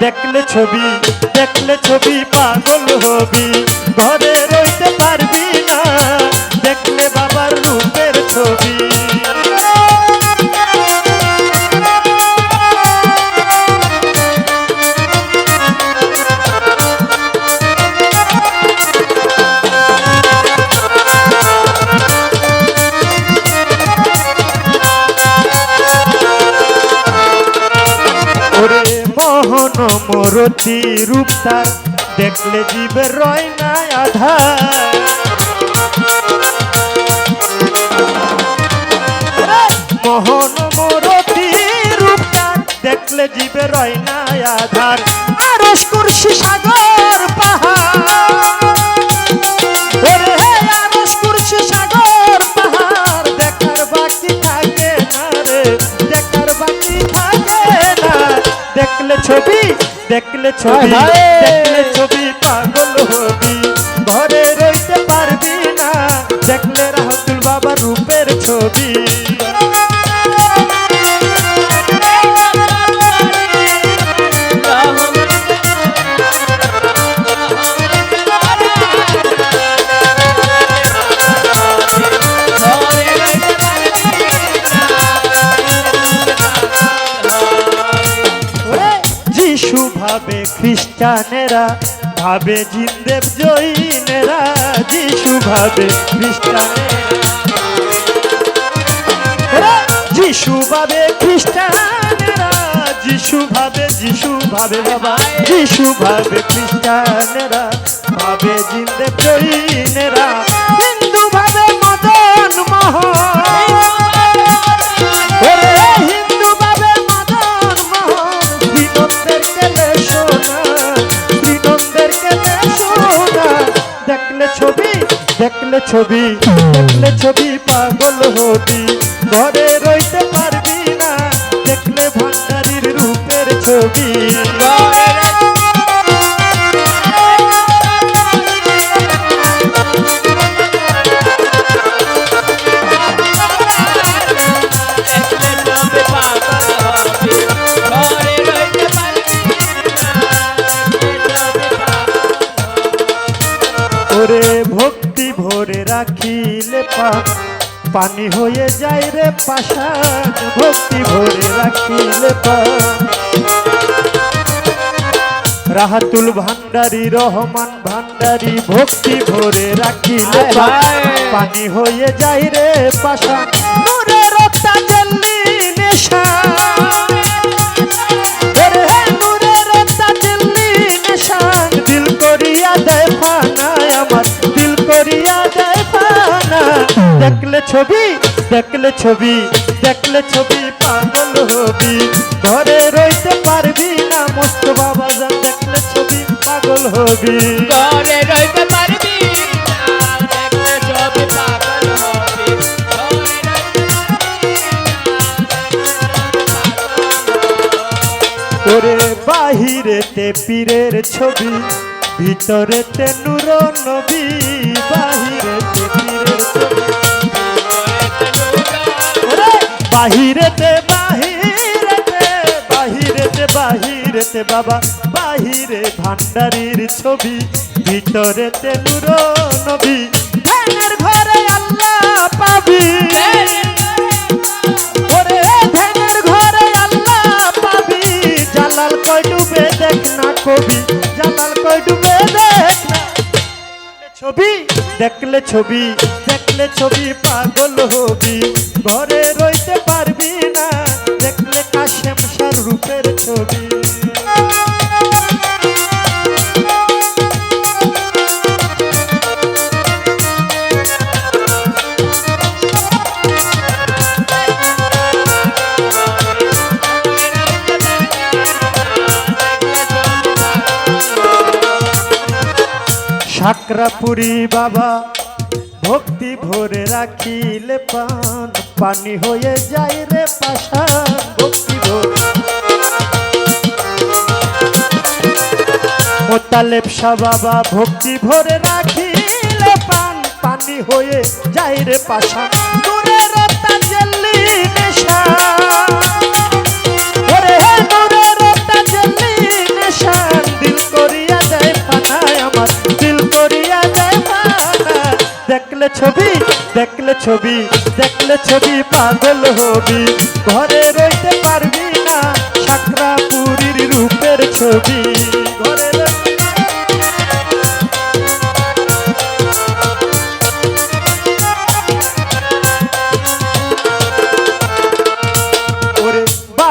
দেখলে ছবি দেখলে ছবি পাগল হবি। ঘরে রইতে পারবি মোহন মরতি রূপ তার দেখলে জীবের রয় না আধা মোহন মরতি রূপ তার দেখলে জীবের রয় না আধার। আর সাগর ছবি দেখলে ছবি। দেখলে ছবি পাগল হবি ঘরে রইতে পারবি না দেখলে রাহুল বাবা রূপের ছবি যিশু ভাবে খ্রিস্টানেরা, ভাবে জিন্দেব জৈনেরা যিশু ভাবে খ্রিস্টানেরা। যিশু ভাবে খ্রিস্টানেরা যিশু ভাবে যিশু ভাবে বাবা যিশু ভাবে খ্রিস্টানেরা, ভাবে জিন্দেব জৈনেরা। হিন্দু ভাবে মদন মোহন দেখলে ছবি দেখলে ছবি পাগল হবি। ঘরে রইতে পারবি না দেখলে ভান্ডারির রূপের ছবি। রাখিলে পান পানি হয়ে যায় রে পাশান ভক্তি ভরে রাখিলে রাহাতুল ভান্ডারি রহমান ভান্ডারি ভক্তি ভরে রাখিলে হায় পান হায়। যায় রে পাশান নূরে রক্তা নেশা। ছবি দেখলে ছবি দেখলে ছবি পাগল হবি। ঘরে রইতে পারবি না মস্ত বাবা যান দেখলে ছবি পাগল হবি। ঘরে রইতে পারবি ওরে বাহিরেতে পীরের ছবি ভিতরেতে নূর নবী বাহিরেতে পীরের বাহিরেতে বাহিরেতে বাহিরেতে বাহিরেতে বাবা, বাহিরে ভান্ডারির ছবি, ভিতরেতে নূর নবী ধ্যানের ঘরে আল্লাহ পাবি। ওরে ধ্যানের ঘরে আল্লাহ পাবি। জালাল কই ডুবে দেখ না কবি, জালাল কই ডুবে দেখ না। ছবি, দেখলে ছবি দেখলে ছবি পাগল হবি। ঘরে রইতে রূপের ছবি সাকরাপুরি বাবা, ভক্তি ভরে রাখিলে পান, পানি হয়ে যায় রে পাশান। ভক্তি ভরে মোতালেব লেপসা বাবা ভক্তি ভরে রাখি পান পানি হয়ে যাই রে পাশা। দূরে দূরে নেশা। দিল করিয়া যায় আমার। দিল করিয়া যায় দেখলে ছবি দেখলে ছবি দেখলে ছবি পাগল হবি। ঘরে রই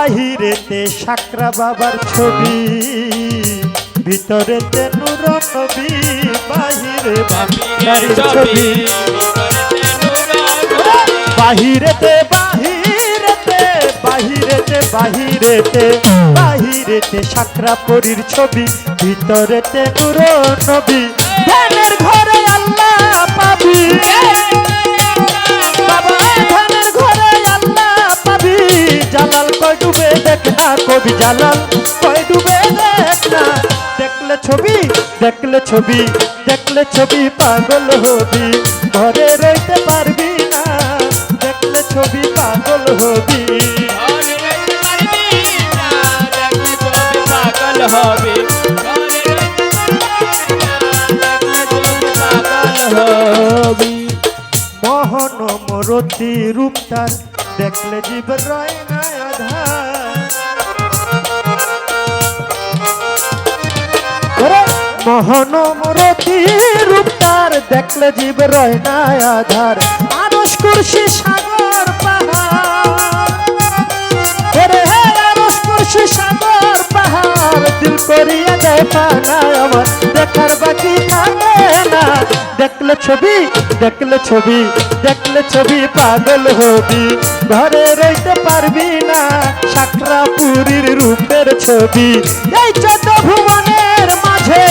বাহিরেতে সাকরা বাবার ছবি ভিতরেতে নূর নবী বাহিরে বাবার ছবি। বাহিরেতে বাহিরেতে বাহিরেতে বাহিরেতে বাহিরেতে সাকরা পরীর ছবি ভিতরেতে নূর নবী ধ্যানের ঘরে আল্লাহ পাবি। জালাল কয় ডুবে দেখ না কবি জালাল কয় ডুবে দেখ না। দেখলে ছবি দেখলে ছবি দেখলে ছবি পাগল হবি ঘরে রইতে পারবি না। দেখলে ছবি পাগল হবি। পাগল হবে। মোহন মরতি রূপ তার দেখলে জীব রয় না ওরে মোহন মরতি রূপ দেখলে জীব রয় না আধার মানুষ কুর্শি সাগর পাহাড় মানুষ কুর্শি সাগর পাহাড় দিল করিয়া দেয় পানা আমার দেখার বাকি থাকে না দেখলে ছবি দেখলে ছবি দেখলে ছবি পাগল হবি। ঘরে রইতে পারবি না সাকরা পুরীর রূপের ছবি। এই চোদ্দ ভুবনের মাঝে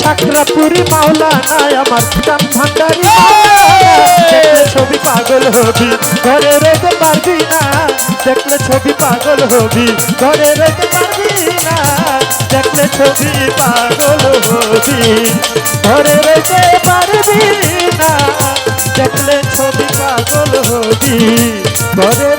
সাকরাপুরি মাওলা নাই আমার দাম ভান্ডারি। ছবি পাগল হবি। ঘরে রইতে পারবি না দেখলে ছবি পাগল হবি, ঘরে রইতে পারবি না। দেখলে ছবি পাগল হবি, ঘরে রইতে পারবি না। দেখলে ছবি পাগল হবি, ঘরে